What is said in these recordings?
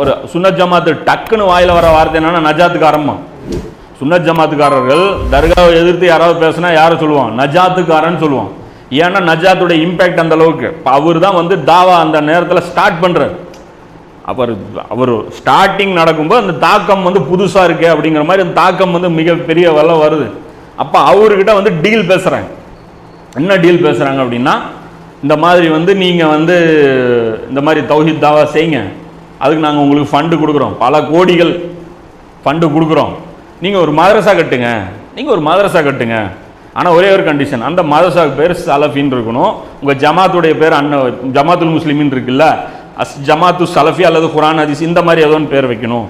ஒரு சுன்னத் ஜமாத்து டக்குன்னு வாயில் வர வார்த்தை என்னன்னா நஜாத்துக்காரம்மா. சுன்னத் ஜமாத்துக்காரர்கள் தர்காவை எதிர்த்து யாராவது பேசுனா யாரை சொல்லுவான்? நஜாத்துக்காரன்னு சொல்லுவான். ஏன்னா நஜாத்துடைய இம்பேக்ட் அந்த அளவுக்கு. இப்போ அவர் தான் வந்து தாவா அந்த நேரத்தில் ஸ்டார்ட் பண்ணுறாரு அவர் அவர் ஸ்டார்டிங் நடக்கும்போது அந்த தாக்கம் வந்து புதுசாக இருக்கு அப்படிங்கிற மாதிரி அந்த தாக்கம் வந்து மிகப்பெரிய வளம் வருது. அப்போ அவர்கிட்ட வந்து டீல் பேசுகிறாங்க என்ன டீல் பேசுகிறாங்க அப்படின்னா இந்த மாதிரி வந்து நீங்கள் வந்து இந்த மாதிரி தௌஹித் தாவா செய்யுங்க. அதுக்கு நாங்கள் உங்களுக்கு ஃபண்டு கொடுக்குறோம். பல கோடிகள் ஃபண்டு கொடுக்குறோம். நீங்கள் ஒரு மதரசா கட்டுங்க. நீங்கள் ஒரு மதரசா கட்டுங்க. ஆனால் ஒரே ஒரு கண்டிஷன் அந்த மதரசாவுக்கு பேர் சலஃபின்னு இருக்கணும். உங்கள் ஜமாத்துடைய பேர் அன்ன ஜமாத்துல் முஸ்லீம்னு இருக்குல்ல அஸ் ஜமாத்து சலஃபி அல்லது குரான் ஹதீஸ் இந்த மாதிரி ஏதோ ஒன்று பேர் வைக்கணும்.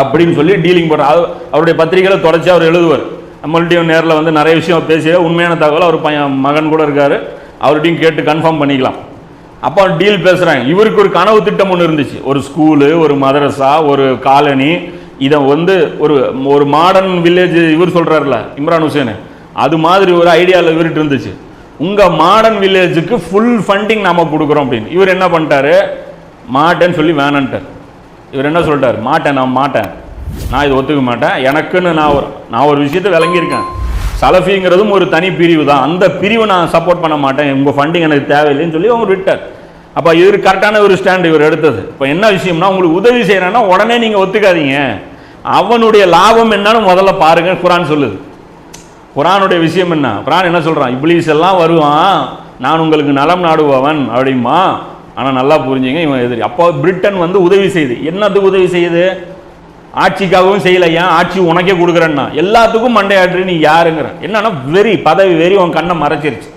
அப்படின்னு சொல்லி டீலிங் பண்ணுற அவருடைய பத்திரிகையில் தொடர்ச்சி அவர் எழுதுவார். நம்மள்ட்டையும் நேரில் வந்து நிறைய விஷயம் பேசி உண்மையான தகவல் அவர் பையன் மகன் கூட இருக்கார். அவர்கிட்டையும் கேட்டு கன்ஃபார்ம் பண்ணிக்கலாம். அப்போ டீல் பேசுகிறாங்க இவருக்கு ஒரு கனவு திட்டம் ஒன்று இருந்துச்சு. ஒரு ஸ்கூலு ஒரு மதரசா ஒரு காலனி. இதை வந்து ஒரு ஒரு மாடர்ன் வில்லேஜ் இவர் சொல்கிறாருல இம்ரான் ஹுசேனு. அது மாதிரி ஒரு ஐடியாவில் இவர்கிட்ட இருந்துச்சு. உங்கள் மாடர்ன் வில்லேஜுக்கு ஃபுல் ஃபண்டிங் நாம் கொடுக்குறோம் அப்படின்னு. இவர் என்ன பண்ணிட்டாரு? மாட்டேன்னு சொல்லி வேணான்ட்டார். இவர் என்ன சொல்லிட்டார்? மாட்டேன் நான் மாட்டேன். நான் இதை ஒத்துக்க மாட்டேன். எனக்குன்னு நான் ஒரு நான் ஒரு விஷயத்தை விளங்கியிருக்கேன். சலஃபிங்கிறதும் ஒரு தனி பிரிவு தான். அந்த பிரிவை நான் சப்போர்ட் பண்ண மாட்டேன். உங்கள் ஃபண்டிங் எனக்கு தேவையில்லைன்னு சொல்லி அவங்க விட்டார். அப்போ இவர் கரெக்டான ஒரு ஸ்டாண்ட் இவர் எடுத்தது. இப்போ என்ன விஷயம்னா உங்களுக்கு உதவி செய்கிறேன்னா உடனே நீங்கள் ஒத்துக்காதீங்க. அவனுடைய லாபம் என்னன்னு முதல்ல பாருங்க குரான் சொல்லுது. குரானுடைய விஷயம் என்ன? குரான் என்ன சொல்கிறான் இப்ளீஸ் எல்லாம் வருவான். நான் உங்களுக்கு நலம் நாடுபவன் அப்படிமா ஆனால் நல்லா புரிஞ்சுங்க இவன் எதிரி. அப்போ பிரிட்டன் வந்து உதவி செய்யுது என்னது உதவி செய்யுது? ஆட்சிக்காகவும் செய்யல ஏன் ஆட்சி உனக்கே கொடுக்குறேன்னா. எல்லாத்துக்கும் மண்டையாற்று நீ யாருங்கிற. என்னன்னா வெறி பதவி வெறி உன் கண்ணை மறைச்சிருச்சு.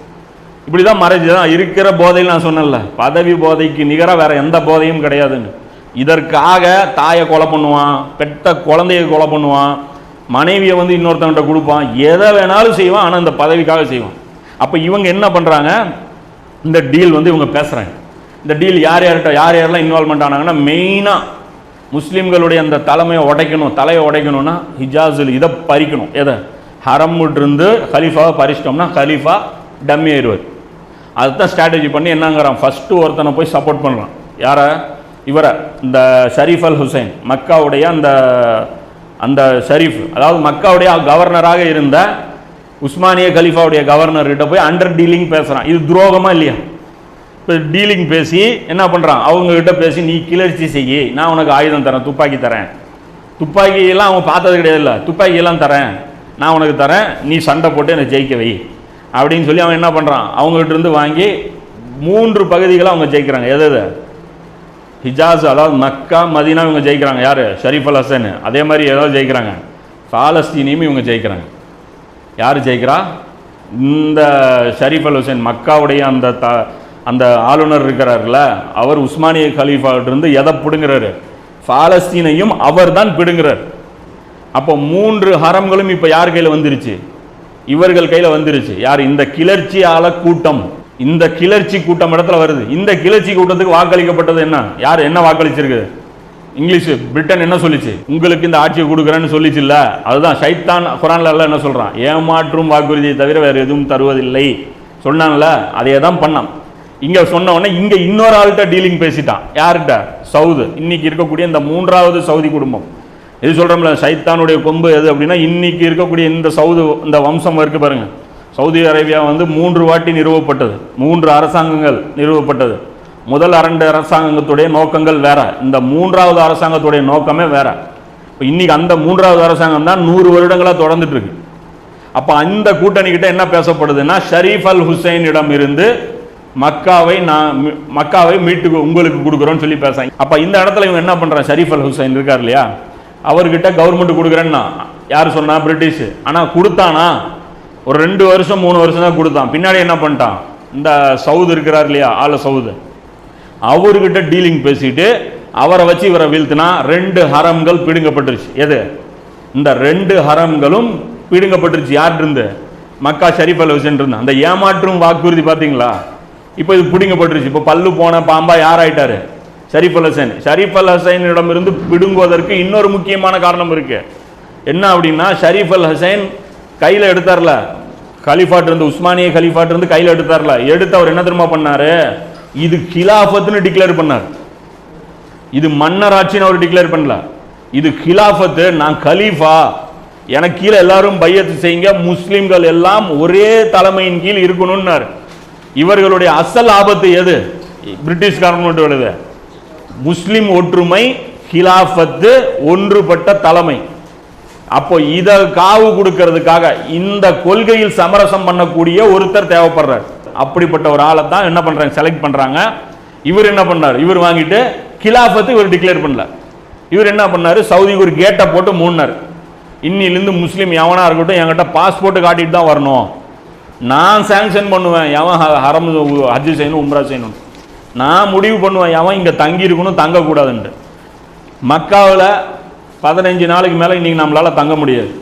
இப்படி தான் மறைச்சி தான் இருக்கிற போதையில் நான் சொன்னேன்ல. பதவி போதைக்கு நிகராக வேற எந்த போதையும் கிடையாதுன்னு. இதற்காக தாயை கொலை பண்ணுவான் பெத்த குழந்தைய கொலை பண்ணுவான் மனைவியை வந்து இன்னொருத்தவன்கிட்ட கொடுப்பான். எதை வேணாலும் செய்வான் ஆனால் இந்த பதவிக்காக செய்வான். அப்போ இவங்க என்ன பண்ணுறாங்க இந்த டீல் வந்து இவங்க பேசுகிறாங்க இந்த டீல் யார் யார்கிட்ட யார் யாரெல்லாம் இன்வால்மெண்ட் ஆனாங்கன்னா மெயினாக முஸ்லீம்களுடைய அந்த தலைமையை உடைக்கணும் தலையை உடைக்கணும்னா ஹிஜாஸில் இதை பறிக்கணும். எதை? ஹரம்முட்ருந்து ஹலீஃபாவை பறிச்சிட்டோம்னா ஹலீஃபா டம்மி ஆயிடுவார். அதுதான் ஸ்ட்ராட்டஜி பண்ணி என்னங்கிறான். ஃபஸ்ட்டு ஒருத்தனை போய் சப்போர்ட் பண்ணுறான் யாரை? இவரை. இந்த ஷரீஃப் அல் ஹுசைன். மக்காவுடைய அந்த அந்த ஷரீஃப். அதாவது மக்காவுடைய கவர்னராக இருந்த உஸ்மானிய கலீஃபாவுடைய கவர்னர்கிட்ட போய் அண்டர் டீலிங் பேசுகிறான் இது துரோகமாக இல்லையா? டீலிங் பேசி என்ன பண்ணுறான் அவங்கக்கிட்ட பேசி நீ கிளர்ச்சி செய்யி. நான் உனக்கு ஆயுதம் தரேன் துப்பாக்கி தரேன். துப்பாக்கியெல்லாம் அவன் பார்த்தது கிடையாதுல்ல. இல்லை துப்பாக்கியெல்லாம் தரேன். நான் உனக்கு தரேன். நீ சண்டை போட்டு என்னை ஜெயிக்க வை. அப்படின்னு சொல்லி அவன் என்ன பண்ணுறான் அவங்ககிட்ட இருந்து வாங்கி மூன்று பகுதிகளை அவங்க ஜெயிக்கிறாங்க. எது எது? ஹிஜாஸ் அதாவது மக்கா மதினா இவங்க ஜெயிக்கிறாங்க. யார்? ஷரீஃப் அல் ஹசன். அதே மாதிரி ஏதாவது ஜெயிக்கிறாங்க. பாலஸ்தீனியும் இவங்க ஜெயிக்கிறாங்க. யார் ஜெயிக்கிறா? இந்த ஷரீஃப் அல் ஹுசேன் மக்காவுடைய அந்த த அந்த ஆளுநர் இருக்கிறார்ல அவர் உஸ்மானிய கலீஃபாவிட்டிருந்து எதை பிடுங்குறாரு? பாலஸ்தீனையும் அவர் தான் பிடுங்குறார். அப்போ மூன்று ஹரம்களும் இப்போ யார் கையில் வந்துருச்சு? இவர்கள் கையில் வந்துருச்சு. யார்? இந்த கிளர்ச்சியால கூட்டம். இந்த கிளர்ச்சி கூட்டம் இடத்துல வருது. இந்த கிளர்ச்சி கூட்டத்துக்கு வாக்களிக்கப்பட்டது என்ன? யார்? என்ன வாக்களிச்சிருக்கு இங்கிலீஷ் பிரிட்டன் என்ன சொல்லிச்சு? உங்களுக்கு இந்த ஆட்சியை கொடுக்குறேன்னு சொல்லிச்சுல்ல. அதுதான் சைத்தான் குரான்ல எல்லாம் என்ன சொல்றான்? ஏமாற்றும் வாக்குறுதியை தவிர வேறு எதுவும் தருவதில்லை. சொன்னான்ல அதையே தான் பண்ணான். இங்க சொன்ன உடனே இங்க இன்னொரு ஆள்கிட்ட டீலிங் பேசிட்டான். யார்கிட்ட? சவுது. இன்னைக்கு இருக்கக்கூடிய இந்த மூன்றாவது சவுதி குடும்பம். இது சொல்றோம்ல சைத்தானுடைய கொம்பு எது அப்படின்னா இன்னைக்கு இருக்கக்கூடிய இந்த சவுது இந்த வம்சம் இருக்கு பாருங்க. சவுதி அரேபியா வந்து மூன்று வாட்டி நிறுவப்பட்டது. மூன்று அரசாங்கங்கள் நிறுவப்பட்டது. முதல் அரண்டு அரசாங்கத்துடைய நோக்கங்கள் வேற. இந்த மூன்றாவது அரசாங்கத்துடைய நோக்கமே வேற. இப்போ இன்னைக்கு அந்த மூன்றாவது அரசாங்கம் தான் நூறு வருடங்களாக தொடர்ந்துட்டு இருக்கு. அப்போ அந்த கூட்டணிக்கிட்ட என்ன பேசப்படுதுன்னா ஷரீஃப் அல் ஹுசைனிடம் இருந்து மக்காவை நான் மக்காவை மீட்டு உங்களுக்கு கொடுக்குறோன்னு சொல்லி பேசாங்க. அப்போ இந்த இடத்துல இவங்க என்ன பண்ணுறான் ஷரீஃப் அல் ஹுசைன் இருக்கார் இல்லையா? அவர்கிட்ட கவர்மெண்ட் கொடுக்குறேன்னா யார் சொன்னா? பிரிட்டிஷ் ஆனால் கொடுத்தானா? ஒரு ரெண்டு வருஷம் மூணு வருஷம் தான் கொடுத்தான். பின்னாடி என்ன பண்ணிட்டான்? இந்த சவுது இருக்கிறார் இல்லையா? ஆள சவுது. அவர்கிட்ட டீலிங் பேசிட்டு அவரை வச்சு இவரை வீழ்த்தினா ரெண்டு ஹரம்கள் பிடுங்கப்பட்டுருச்சு. எது? இந்த ரெண்டு ஹரம்களும் பிடுங்கப்பட்டுருச்சு. யார்கிட்ட இருந்து? மக்கா ஷரீஃப் அல் ஹுசைன் இருந்து. அந்த ஏமாற்றும் வாக்குறுதி பார்த்தீங்களா? இப்போ இது பிடுங்கப்பட்டுருச்சு. இப்போ பல்லு போன பாம்பா யார் ஆயிட்டாரு ஷரீஃப் அல் ஹசைன். ஷரீஃப் அல் ஹசைனிடமிருந்து பிடுங்குவதற்கு இன்னொரு முக்கியமான காரணம் இருக்கு. என்ன அப்படின்னா ஷரீஃப் அல் ஹசைன் கையில் எடுத்தார்ல. கலிஃபாட் இருந்து உஸ்மானிய கலிஃபாட் இருந்து கையில் எடுத்தார்ல. எடுத்து அவர் என்ன தெரியுமா பண்ணாரு? இது கிலாஃபத்துன்னு டிக்ளேர் பண்ணார். இது மன்னராட்சின்னு அவர் டிக்ளேர் பண்ணல. இது கிலாஃபத்து நான் கலீஃபா. எனக்கு கீழே எல்லாரும் பையத்து செய்யுங்க. முஸ்லீம்கள் எல்லாம் ஒரே தலைமையின் கீழ் இருக்கணும்னாரு. இவர்களுடைய அசல் ஆபத்து எது? பிரிட்டிஷ் கவர்மெண்ட் முஸ்லிம் ஒற்றுமை ஹிலாஃபத்து ஒன்றுபட்ட தலைமை. அப்போ இதை காவு கொடுக்கறதுக்காக இந்த கொள்கையில் சமரசம் பண்ணக்கூடிய ஒருத்தர் தேவைப்படுறார். அப்படிப்பட்ட ஒரு ஆளை தான் என்ன பண்றாங்க? செலக்ட் பண்றாங்க. இவர் என்ன பண்ணார்? இவர் வாங்கிட்டு கிலாஃபத்து இவர் டிக்ளேர் பண்ணல. இவர் என்ன பண்ணார்? சவுதிக்கு ஒரு கேட்டை போட்டு மூடினார். இன்னிலிருந்து முஸ்லீம் எவனா இருக்கட்டும் என்கிட்ட பாஸ்போர்ட் காட்டிட்டு தான் வரணும். நான் சேங்ஷன் பண்ணுவேன் எவன் ஹ- ஹரம் ஹஜ் செய்யணும் உம்ரா செய்யணும். நான் முடிவு பண்ணுவேன் எவன் இங்கே தங்கி இருக்கணும் தங்கக்கூடாதுன்ட்டு. மக்காவில் பதினஞ்சு நாளைக்கு மேலே இன்றைக்கி நம்மளால் தங்க முடியாது.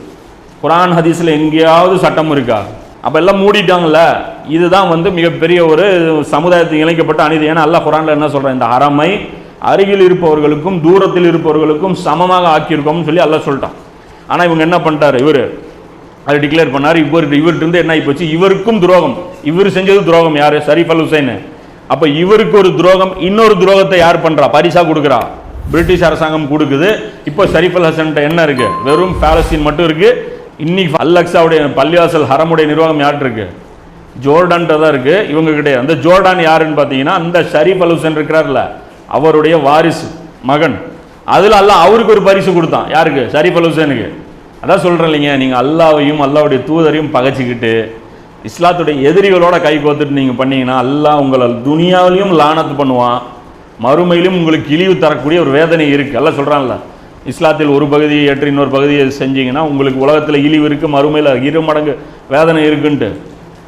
குரான் ஹதீஸில் எங்கேயாவது சட்டம் இருக்கா? அப்போ எல்லாம் மூடிட்டாங்கல்ல? இதுதான் வந்து மிகப்பெரிய ஒரு சமுதாயத்துக்கு இணைக்கப்பட்ட அநீதி. ஏன்னா அல்ல குரான்ல என்ன சொல்கிறேன் இந்த அறமை அருகில் இருப்பவர்களுக்கும் தூரத்தில் இருப்பவர்களுக்கும் சமமாக ஆக்கியிருக்கோம்னு சொல்லி அல்ல சொல்லிட்டான். ஆனால் இவங்க என்ன பண்ணிட்டாரு? இவர் அது டிக்ளேர் பண்ணார். இவர் இவர்கிட்ட இருந்து என்ன ஆகி போச்சு இவருக்கும் துரோகம். இவர் செஞ்சது துரோகம். யாரு? Sharif al Hussein. அப்ப இவருக்கு ஒரு துரோகம் இன்னொரு துரோகத்தை யார் பண்றா? பரிசா கொடுக்குறா. பிரிட்டிஷ் அரசாங்கம் கொடுக்குது. இப்போ ஷரீஃப் அல் ஹசன் என்ன இருக்கு? வெறும் பேலஸ்தீன் மட்டும் இருக்கு. இன்னைக்கு அல்லக்ஸாவுடைய பள்ளிவாசல் ஹரமுடைய நிர்வாகம் யார்கிட்ட இருக்கு? ஜோர்டான்ட்ட தான் இருக்கு. இவங்க கிடையாது அந்த ஜோர்டான் யாருன்னு பார்த்தீங்கன்னா அந்த ஷரீஃப் அல் ஹுசன் இருக்கிறார்ல அவருடைய வாரிசு மகன். அதில் அல்ல அவருக்கு ஒரு பரிசு கொடுத்தான். யாருக்கு? ஷரீஃப் அல் ஹுசனுக்கு. அதான் சொல்கிறேன் இல்லைங்க நீங்கள் அல்லாவையும் அல்லாவுடைய தூதரையும் பகைச்சிக்கிட்டு இஸ்லாத்துடைய எதிரிகளோட கை கோத்துட்டு நீங்கள் பண்ணீங்கன்னா அல்லா உங்களை துனியாவிலையும் லானத்து பண்ணுவான். மறுமையிலும் உங்களுக்கு இழிவு தரக்கூடிய ஒரு வேதனை இருக்குது எல்லாம் சொல்கிறான்ல இஸ்லாத்தில் ஒரு பகுதியை ஏற்று இன்னொரு பகுதியை செஞ்சீங்கன்னா உங்களுக்கு உலகத்தில் இழிவு இருக்குது மறுமையில் இரு மடங்கு வேதனை இருக்குன்ட்டு.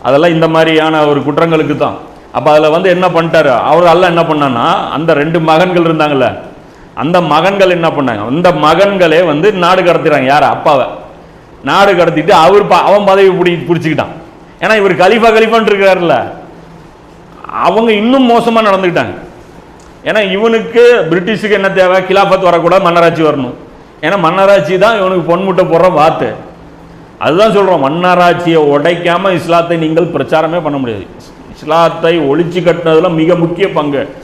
அதெல்லாம் இந்த மாதிரியான ஒரு குற்றங்களுக்கு தான் அப்போ அதில் வந்து என்ன பண்ணிட்டாரு? அவர் எல்லாம் என்ன பண்ணான்னா அந்த ரெண்டு மகன்கள் இருந்தாங்கல்ல அந்த மகன்கள் என்ன பண்ணாங்க? அந்த மகன்களே வந்து நாடு கடத்திடுறாங்க யார்? அப்பாவை. நாடு கடத்திட்டு அவர் ப- அவன் பதவி பிடி பிடிச்சிக்கிட்டான். ஏன்னா இவர் கலிஃபா கலிஃபான் இருக்காருல்ல. அவங்க இன்னும் மோசமாக நடந்துக்கிட்டாங்க. ஏன்னா இவனுக்கு பிரிட்டிஷுக்கு என்ன தேவை? கிலாஃபத் வரக்கூடாது மன்னராட்சி வரணும். ஏன்னா மன்னராட்சி தான் இவனுக்கு பொன்முட்டை போடுற வாத்து அதுதான் சொல்கிறோம் மன்னராட்சியை உடைக்காமல் இஸ்லாத்தை நீங்கள் பிரச்சாரமே பண்ண முடியாது. இஸ்லாத்தை ஒழிச்சு கட்டினதுல மிக முக்கிய பங்கு.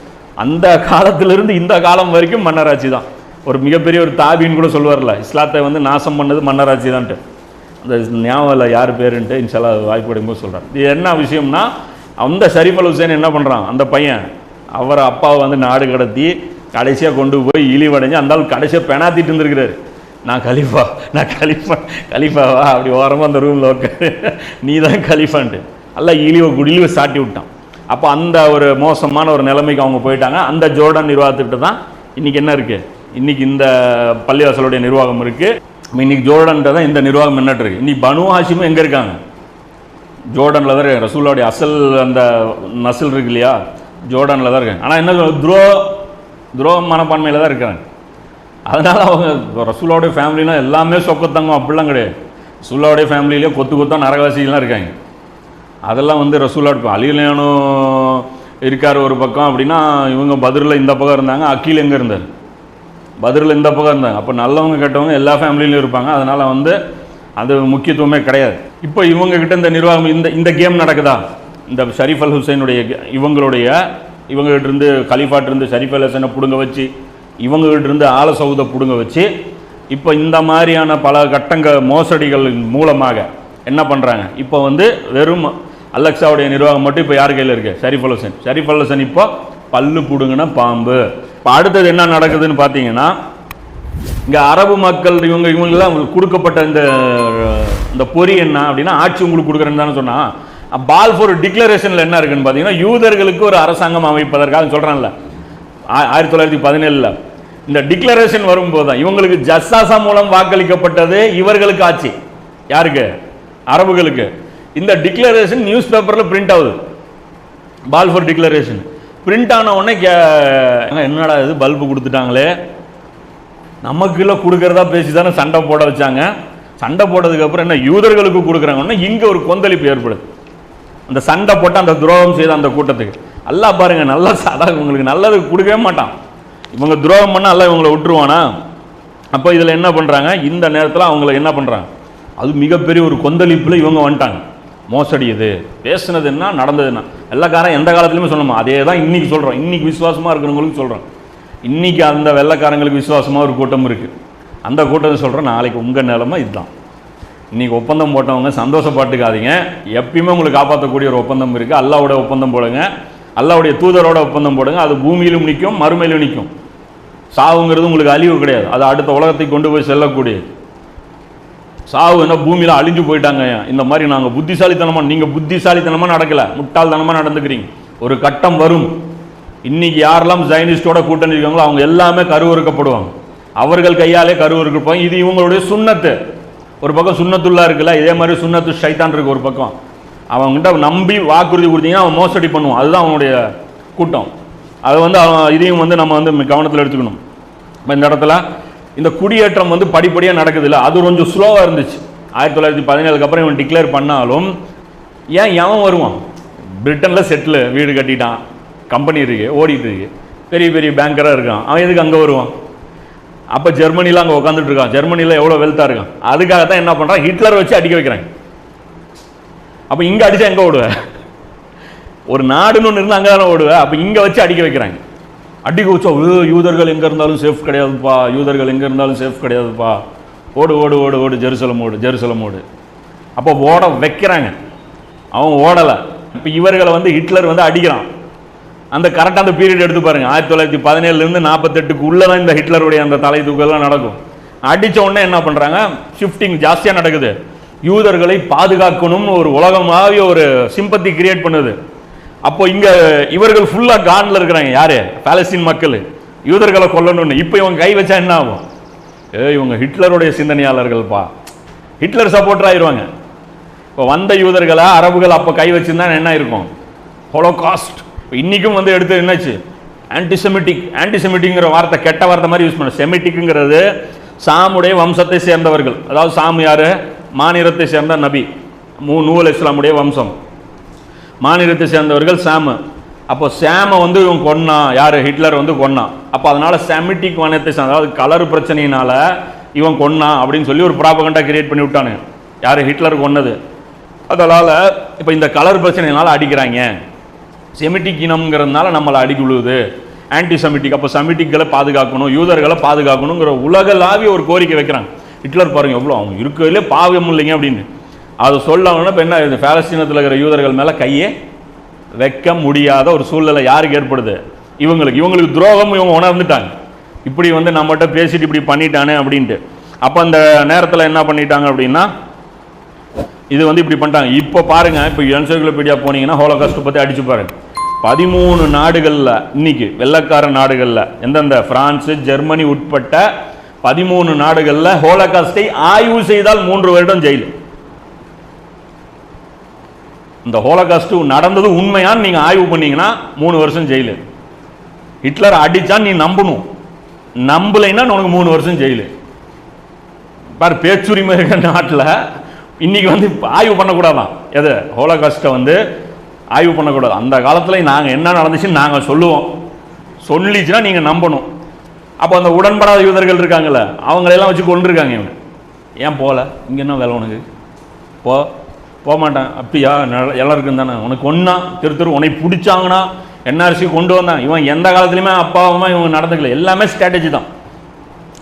அந்த காலத்திலிருந்து இந்த காலம் வரைக்கும் மன்னராட்சி தான். ஒரு மிகப்பெரிய ஒரு தாபின்னு கூட சொல்லுவார்ல இஸ்லாத்தை வந்து நாசம் பண்ணது மன்னராட்சி தான்ட்டு. அந்த ஞாபகம் இல்லை யார் பேருன்ட்டு இன்ஷால்லா வாய்ப்பு கிடைக்கும்போது சொல்கிறேன் இது என்ன விஷயம்னா அந்த ஷரீஃப் அல் என்ன பண்ணுறான் அந்த பையன் அவர் அப்பாவை வந்து நாடு கடத்தி கடைசியாக கொண்டு போய் இழிவடைஞ்சு அந்த ஆள் கடைசியாக பெணாத்திட்டு இருந்திருக்கிறாரு. நான் கலிஃபா நான் கலிஃபா கலிஃபாவா? அப்படி ஓரமாக அந்த ரூமில் உட்காரு நீ தான் கலிஃபான்ட்டு. எல்லாம் இழிவை குடிலிவை சாட்டி விட்டான். அப்போ அந்த ஒரு மோசமான ஒரு நிலைமைக்கு அவங்க போயிட்டாங்க. அந்த ஜோர்டன் நிர்வாகத்துக்கிட்ட தான் இன்றைக்கி என்ன இருக்குது இன்றைக்கி இந்த பள்ளிவாசலுடைய நிர்வாகம் இருக்குது இன்றைக்கி ஜோர்டன்ட்ட தான் இந்த நிர்வாகம் என்னட்டு இருக்குது இன்னைக்கு பனு ஹாஷிமும் எங்கே இருக்காங்க? ஜோர்டனில் தான் இருக்கு. ரசூலாவுடைய அசல் அந்த நசல் இருக்கு இல்லையா? ஜோர்டனில் தான் இருக்காங்க. ஆனால் என்ன துரோ துரோக மனப்பான்மையில் தான் இருக்காங்க. அதனால் அவங்க ரசூலாவுடைய ஃபேமிலினா எல்லாமே சொக்கத்தங்கம். அப்படிலாம் கிடையாது. ரசூலாவுடைய ஃபேமிலியிலே கொத்து கொத்தாக நரகவாசிகள்லாம் இருக்காங்க. அதெல்லாம் வந்து ரசூலா இருக்கும் அலிலியானோ இருக்கார் ஒரு பக்கம் அப்படின்னா இவங்க பதிரில் இந்த பக்கம் இருந்தாங்க அக்கீல் எங்கே இருந்தார்? பதிரில் இந்த பக்கம் இருந்தாங்க. அப்போ நல்லவங்க கெட்டவங்க எல்லா ஃபேமிலியிலும் இருப்பாங்க. அதனால் வந்து அது முக்கியத்துவமே கிடையாது. இப்போ இவங்க கிட்ட இந்த நிர்வாகம் இந்த இந்த கேம் நடக்குதா? இந்த ஷரீஃப் அல் ஹுசைனுடைய இவங்களுடைய இவங்ககிட்ட இருந்து கலிஃபாட் இருந்து ஷரீஃப் அல் ஹுசைனை பிடுங்க வச்சு இவங்ககிட்ட இருந்து ஆல சவுதை பிடுங்க வச்சு இப்போ இந்த மாதிரியான பல கட்டங்க மோசடிகள் மூலமாக என்ன பண்ணுறாங்க இப்போ வந்து வெறும் அலெக்ஸாவுடைய நிர்வாகம் மட்டும் இப்போ யார் கையில் இருக்கு? Sharif al Hussein. Sharif al இப்போ பல்லு பிடுங்கின பாம்பு. இப்போ அடுத்தது என்ன நடக்குதுன்னு பார்த்தீங்கன்னா இங்கே அரபு மக்கள் இவங்க இவங்கெல்லாம் உங்களுக்கு கொடுக்கப்பட்ட இந்த இந்த பொறி என்ன அப்படின்னா ஆட்சி உங்களுக்கு கொடுக்குறேன்னு தானே சொன்னால் பால்ஃபோர் டிக்ளரேஷனில் என்ன இருக்குன்னு பார்த்தீங்கன்னா யூதர்களுக்கு ஒரு அரசாங்கம் அமைப்பதற்காக சொல்கிறான்ல ஆயிரத்தி தொள்ளாயிரத்தி பதினேழில். இந்த டிக்ளரேஷன் வரும்போது தான் இவங்களுக்கு ஜஸ்ஸாசா மூலம் வாக்களிக்கப்பட்டது இவர்களுக்கு ஆட்சி. யாருக்கு? அரபுகளுக்கு. இந்த டிக்ளரேஷன் நியூஸ் பேப்பரில் பிரிண்ட் ஆகுது பால்ஃபோர் டிக்ளரேஷன் பிரிண்ட் ஆன உடனே கே என்னடா இது பல்பு கொடுத்துட்டாங்களே. நமக்குள்ள கொடுக்குறதா பேசி தானே சண்டை போட வச்சாங்க. சண்டை போட்டதுக்கப்புறம் என்ன யூதர்களுக்கு கொடுக்குறாங்கன்னா இங்கே ஒரு கொந்தளிப்பு ஏற்படுது. அந்த சண்டை போட்டு அந்த துரோகம் செய்த அந்த கூட்டத்துக்கு. நல்லா பாருங்க நல்லா அதான் உங்களுக்கு நல்லது கொடுக்கவே மாட்டான். இவங்க துரோகம் பண்ணால் எல்லாம் இவங்களை விட்டுருவானா? அப்போ இதில் என்ன பண்ணுறாங்க இந்த நேரத்தில் அவங்கள என்ன பண்ணுறாங்க அது மிகப்பெரிய ஒரு கொந்தளிப்பில் இவங்க வந்துட்டாங்க. மோசடி இது பேசுனது என்ன நடந்தது என்ன எல்லா காரம் எந்த காலத்துலையுமே சொல்லணுமா அதே தான் இன்றைக்கி சொல்கிறோம் இன்றைக்கி விசுவாசமாக இருக்கிறவங்களுக்கு சொல்கிறோம் இன்றைக்கி அந்த வெள்ளைக்காரங்களுக்கு விசுவாசமாக ஒரு கூட்டம் இருக்குது அந்த கூட்டத்தை சொல்கிறோம் நாளைக்கு உங்கள் நிலமை இதுதான். இன்றைக்கி ஒப்பந்தம் போட்டவங்க சந்தோஷப்பட்டுக்காதீங்க. எப்பயுமே உங்களுக்கு காப்பாற்றக்கூடிய ஒரு ஒப்பந்தம் இருக்குது அல்லாவோட ஒப்பந்தம் போடுங்க. அல்லாவுடைய தூதரோட ஒப்பந்தம் போடுங்க. அது பூமியிலும் நிற்கும் மறுமையிலும் நிற்கும். சாவுங்கிறது உங்களுக்கு அழிவு கிடையாது. அது அடுத்த உலகத்தை கொண்டு போய் செல்லக்கூடியது. சாவு என்ன பூமியில் அழிஞ்சு போயிட்டாங்க இந்த மாதிரி நாங்கள் புத்திசாலித்தனமாக நீங்கள் புத்திசாலித்தனமாக நடக்கலை. முட்டாள்தனமாக நடந்துக்கிறீங்க. ஒரு கட்டம் வரும். இன்னைக்கு யாரெல்லாம் ஜைனிஸ்டோட கூட்டணி இருக்காங்களோ அவங்க எல்லாமே கருவறுக்கப்படுவாங்க. அவர்கள் கையாலே கருவறுக்கப்படுவாங்க. இது இவங்களுடைய சுண்ணத்து. ஒரு பக்கம் சுண்ணத்துள்ளா இருக்குல்ல இதே மாதிரி சுண்ணத்து ஷைத்தான் இருக்கு ஒரு பக்கம். அவங்ககிட்ட நம்பி வாக்குறுதி கொடுத்தீங்கன்னா அவன் மோசடி பண்ணுவான். அதுதான் அவனுடைய கூட்டம். அதை வந்து அவன் இதையும் வந்து நம்ம வந்து கவனத்தில் எடுத்துக்கணும். இந்த இடத்துல இந்த குடியேற்றம் வந்து படிப்படியாக நடக்குது இல்லை அது கொஞ்சம் ஸ்லோவாக இருந்துச்சு. ஆயிரத்தி தொள்ளாயிரத்தி பதினேழுக்கு அப்புறம் இவன் டிக்ளேர் பண்ணாலும் ஏன் எவன் வருவான்? பிரிட்டனில் செட்டில் வீடு கட்டிட்டான். கம்பெனி இருக்கு ஓடிட்டு இருக்கு. பெரிய பெரிய பேங்கராக இருக்கான். அவன் எதுக்கு அங்கே வருவான்? அப்போ ஜெர்மனியில் அங்கே உட்காந்துட்டு இருக்கான். ஜெர்மனியில் எவ்வளோ வெல்த்தாக இருக்கான்? அதுக்காக தான் என்ன பண்ணுறான் ஹிட்லர் வச்சு அடிக்க வைக்கிறாங்க அப்போ இங்கே அடித்தா எங்கே ஓடுவேன் ஒரு நாடுன்னு ஒன்று இருந்தால் அங்கே தானே ஓடுவேன் அப்போ இங்கே வச்சு அடிக்க வைக்கிறாங்க. அடி வச்சா யூதர்கள் எங்கே இருந்தாலும் சேஃப் கிடையாதுப்பா யூதர்கள் எங்கே இருந்தாலும் சேஃப் கிடையாதுப்பா. ஓடு ஓடு ஓடு ஓடு ஜெருசலம் ஓடு ஜெருசலம் ஓடு. அப்போ ஓட வைக்கிறாங்க. அவன் ஓடலை. இப்போ இவர்களை வந்து ஹிட்லர் வந்து அடிக்கிறான். அந்த கரெக்டாக அந்த பீரியட் எடுத்து பாருங்க. ஆயிரத்தி தொள்ளாயிரத்தி பதினேழுலேருந்து நாற்பத்தெட்டுக்கு உள்ளே தான் இந்த ஹிட்லருடைய அந்த தலை தூக்கெல்லாம் நடக்கும். அடித்த உடனே என்ன பண்ணுறாங்க ஷிஃப்டிங் ஜாஸ்தியாக நடக்குது. யூதர்களை பாதுகாக்கணும்னு ஒரு உலகமாகவே ஒரு சிம்பத்தி கிரியேட் பண்ணுது. அப்போ இங்கே இவர்கள் ஃபுல்லாக கான்ல இருக்கிறாங்க. யாரு? பாலஸ்தீன் மக்கள். யூதர்களை கொல்லணும்னு. இப்போ இவங்க கை வச்சா என்ன ஆகும்? ஏ இவங்க ஹிட்லருடைய சிந்தனையாளர்கள்ப்பா. ஹிட்லர் சப்போர்ட்டர் ஆயிடுவாங்க இப்போ வந்த யூதர்களை அரபுகள் அப்போ கை வச்சிருந்தா என்ன இருக்கும் ஹோலோகாஸ்ட் இப்போ இன்றைக்கும் வந்து எடுத்து என்னாச்சு? ஆன்டிசெமிட்டிக் ஆன்டிசெமிட்டிங்கிற வார்த்தை கெட்ட வார்த்தை மாதிரி யூஸ் பண்ண. செமிட்டிக்குங்கிறது சாமுடைய வம்சத்தை சேர்ந்தவர்கள். அதாவது சாம் யார்? மாநிலத்தை சேர்ந்த நபி. மூ நூல் இஸ்லாமுடைய வம்சம். மாநிலத்தை சேர்ந்தவர்கள் சாமு. அப்போ சாமை வந்து இவன் கொன்னான் யார்? ஹிட்லர் வந்து கொன்னான் அப்போ அதனால செமிட்டிக் வனத்தை சேர்ந்த அதாவது கலர் பிரச்சனையினால இவன் கொன்னான் அப்படின்னு சொல்லி ஒரு ப்ராபகண்டா கிரியேட் பண்ணி விட்டானு. யார்? ஹிட்லர் கொன்னது. அதனால் இப்போ இந்த கலர் பிரச்சனையினால அடிக்கிறாங்க. செமிட்டிக் இனம்ங்கிறதுனால நம்மளை அடி உழுவுது ஆன்டி செமிட்டிக் அப்போ செமிட்டிக்களை பாதுகாக்கணும் யூதர்களை பாதுகாக்கணுங்கிற உலகளாவிய ஒரு கோரிக்கை வைக்கிறாங்க. ஹிட்லர் பாருங்க எவ்வளோ அவங்க இருக்கிறதுலே பாவம் இல்லைங்க அப்படின்னு. அது சொல்லணும்னா இப்போ என்ன இது இருக்கிற யூதர்கள் மேலே கையே வைக்க முடியாத ஒரு சூழ்நிலை யாருக்கு ஏற்படுது? இவங்களுக்கு. இவங்களுக்கு துரோகம் இவங்க உணர்ந்துட்டாங்க. இப்படி வந்து நம்மகிட்ட பேசிட்டு இப்படி பண்ணிட்டானே அப்படின்ட்டு. அப்போ அந்த நேரத்தில் என்ன பண்ணிட்டாங்க அப்படின்னா இது வந்து இப்படி பண்ணிட்டாங்க. இப்போ பாருங்க இப்போ என்சைக்ளோபீடியா போனீங்கன்னா ஹோலோகாஸ்ட் பற்றி அடிச்சு பாருங்க. பதிமூணு நாடுகளில் இன்னைக்கு வெள்ளக்கார நாடுகளில் எந்தெந்த பிரான்ஸ் ஜெர்மனி உட்பட்ட பதிமூணு நாடுகளில் ஹோலகாஸ்டை ஆய்வு செய்தால் மூன்று வருடம் ஜெயில். இந்த ஹோலகாஸ்ட்டு நடந்தது உண்மையான்னு நீங்கள் ஆய்வு பண்ணீங்கன்னா மூணு வருஷம் ஜெயிலு. ஹிட்லர் அடிச்சா நீ நம்பணும். நம்பலைன்னா உனக்கு மூணு வருஷம் ஜெயிலு. பாரு பேச்சுரிமை இருக்க நாட்டில். இன்றைக்கி வந்து ஆய்வு பண்ணக்கூடாதான். எது? ஹோலகாஸ்ட்டை வந்து ஆய்வு பண்ணக்கூடாது. அந்த காலத்தில் நாங்கள் என்ன நடந்துச்சுன்னு நாங்கள் சொல்லுவோம். சொல்லிச்சுன்னா நீங்கள் நம்பணும். அப்போ அந்த உடன்படாத யூதர்கள் இருக்காங்கல்ல அவங்களெல்லாம் வச்சு கொண்டிருக்காங்க இவங்க. ஏன் போகல இங்கே என்ன வேலை உனக்கு? போ. போகமாட்டேன் அப்படியா? எல்லாருக்கும் தானே. உனக்கு ஒன்றா திரு திரு உன்னை பிடிச்சாங்கன்னா என்ஆர்சி கொண்டு வந்தான். இவன் எந்த காலத்துலையுமே அப்பா அம்மா இவங்க நடந்துக்கல. எல்லாமே ஸ்ட்ராட்டஜி தான்.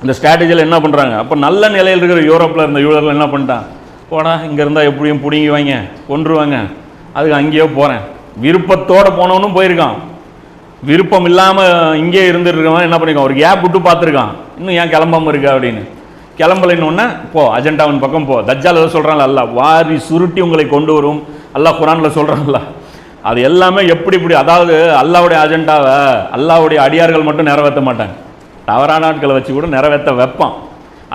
இந்த ஸ்ட்ராட்டஜியில் என்ன பண்ணுறாங்க அப்போ நல்ல நிலையில் இருக்கிற யூரோப்பில் இருந்த யூரோப்பில் என்ன பண்ணிட்டான் போடா இங்கே இருந்தால் எப்படியும் பிடுங்கி வாங்க கொன்றுவாங்க. அதுக்கு அங்கேயோ போகிறேன் விருப்பத்தோடு போனவனும் போயிருக்கான். விருப்பம் இல்லாமல் இங்கே இருந்துருக்கவன் என்ன பண்ணிருக்கான்? ஒரு கேப் விட்டு பார்த்துருக்கான். இன்னும் ஏன் கிளம்பாமல் இருக்கா? அப்படின்னு. கிளம்பலைன்னு போ அஜெண்டாவின் பக்கம் போ. தஜ்ஜால் ஏதோ சொல்கிறான்ல அல்ல வாரி சுருட்டி உங்களை கொண்டு வரும். அல்லாஹ் குரானில் சொல்கிறான்ல அது எல்லாமே எப்படி இப்படி அதாவது அல்லாவுடைய அஜெண்டாவை அல்லாவுடைய அடியார்கள் மட்டும் நிறைவேற்ற மாட்டாங்க. தவறான ஆட்களை வச்சு கூட நிறைவேற்ற வைப்பான்.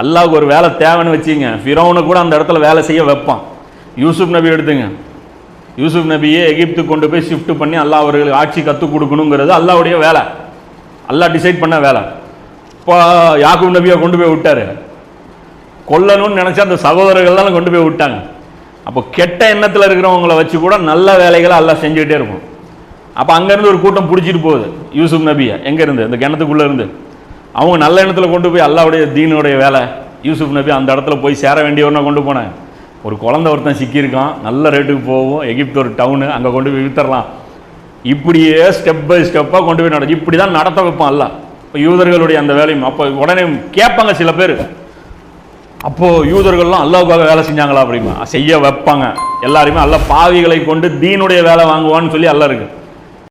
அல்லாவுக்கு ஒரு வேலை தேவைன்னு வச்சுங்க ஃபிரோனை கூட அந்த இடத்துல வேலை செய்ய வைப்பான். யூசுப் நபி எடுத்துங்க. யூசுப் நபியே எகிப்துக்கு கொண்டு போய் ஷிஃப்ட் பண்ணி அல்லாஹ் அவர்களுக்கு ஆட்சி கற்றுக் கொடுக்கணுங்கிறது அல்லாவுடைய வேலை. அல்லாஹ் டிசைட் பண்ண வேலை. இப்போ யாக்கூப் நபியை கொண்டு போய் விட்டார். கொல்லணும்னு நினச்சா அந்த சகோதரர்கள்லாம் கொண்டு போய் விட்டாங்க. அப்போ கெட்ட எண்ணத்தில் இருக்கிறவங்கள வச்சு கூட நல்ல வேலைகளை எல்லாம் செஞ்சுக்கிட்டே இருக்கும். அப்போ அங்கேருந்து ஒரு கூட்டம் பிடிச்சிட்டு போகுது யூசுப் நபியை. எங்கேருந்து? இந்த கிணத்துக்குள்ளே இருந்து. அவங்க நல்ல எண்ணத்தில் கொண்டு போய் அல்லாவுடைய தீனுடைய வேலை. யூசுப் நபி அந்த இடத்துல போய் சேர வேண்டியவனா கொண்டு போனேன் ஒரு குழந்த ஒருத்தன் சிக்கியிருக்கான் நல்ல ரேட்டுக்கு போகும். எகிப்து ஒரு டவுனு அங்கே கொண்டு போய் வித்துடலாம். இப்படியே ஸ்டெப் பை ஸ்டெப்பாக கொண்டு போய் நட இப்படி தான் நடத்த வைப்பான் அல்ல இப்போ யூதர்களுடைய அந்த வேலையும் அப்போ உடனே கேட்பாங்க சில பேர். அப்போ யூதர்கள்லாம் அல்லாவுக்காக வேலை செஞ்சாங்களா அப்படிமா? செய்ய வைப்பாங்க. எல்லாருமே அல்ல பாவிகளை கொண்டு தீனுடைய வேலை வாங்குவான்னு சொல்லி அல்ல இருக்கு.